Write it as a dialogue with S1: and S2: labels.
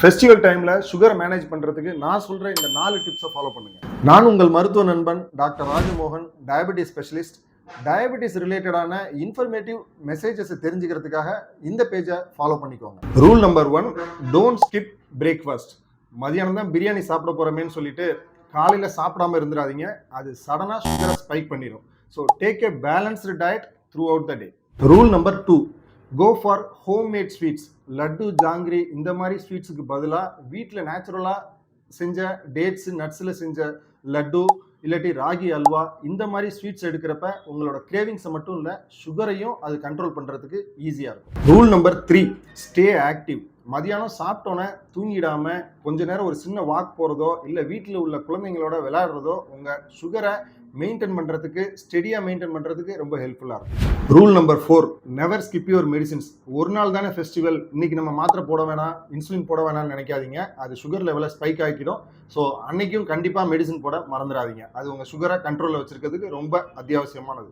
S1: Festival டைமில் சுகரை manage பண்ணுறதுக்கு நான் சொல்கிற இந்த நாலு டிப்ஸை ஃபாலோ பண்ணுங்க. நான் உங்கள் மருத்துவ நண்பன் doctor Rajamohan diabetes specialist diabetes ரிலேட்டடான இன்ஃபர்மேட்டிவ் மெசேஜஸை தெரிஞ்சுக்கிறதுக்காக இந்த பேஜை ஃபாலோ பண்ணிக்கோங்க. Rule number one don't skip breakfast மதியானம் தான் பிரியாணி சாப்பிட போகிறோமேன்னு சொல்லிட்டு காலையில் சாப்பிடாம இருந்துடாதீங்க. அது சடனாக சுகரை ஸ்பைக் பண்ணிடும் so take a balanced diet throughout the day rule number two go for homemade sweets laddu jangiri இந்த மாதிரி ஸ்வீட்ஸுக்கு பதிலாக வீட்டில் நேச்சுரலாக செஞ்ச டேட்ஸ் நட்ஸில் செஞ்ச லட்டு இல்லாட்டி ராகி அல்வா இந்த மாதிரி ஸ்வீட்ஸ் எடுக்கிறப்ப உங்களோட கிரேவிங்ஸை மட்டும் இல்லை சுகரையும் அது கண்ட்ரோல் பண்ணுறதுக்கு ஈஸியாக இருக்கும். Rule number three stay active மதியானம் சாப்பிட்டோன்னே தூங்கிடாம கொஞ்ச நேரம் ஒரு சின்ன வாக் போகிறதோ இல்லை வீட்டில் உள்ள குழந்தைங்களோட விளையாடுறதோ உங்கள் சுகரை மெயின்டைன் பண்ணுறதுக்கு ஸ்டெடியாக மெயின்டைன் பண்ணுறதுக்கு ரொம்ப ஹெல்ப்ஃபுல்லாக இருக்கும். Rule number four never skip your medicines ஒரு நாள் தானே ஃபெஸ்டிவல் இன்னைக்கு நம்ம மாத்திரை போட வேணாம் இன்சுலின் போட வேணாம்னு நினைக்காதீங்க. அது சுகர் லெவலை ஸ்பைக் ஆக்கிடும் ஸோ அன்னைக்கும் கண்டிப்பாக மெடிசின் போட மறந்துடாதீங்க. அது உங்கள் சுகரை கண்ட்ரோலில் வச்சுருக்கிறதுக்கு ரொம்ப அத்தியாவசியமானது.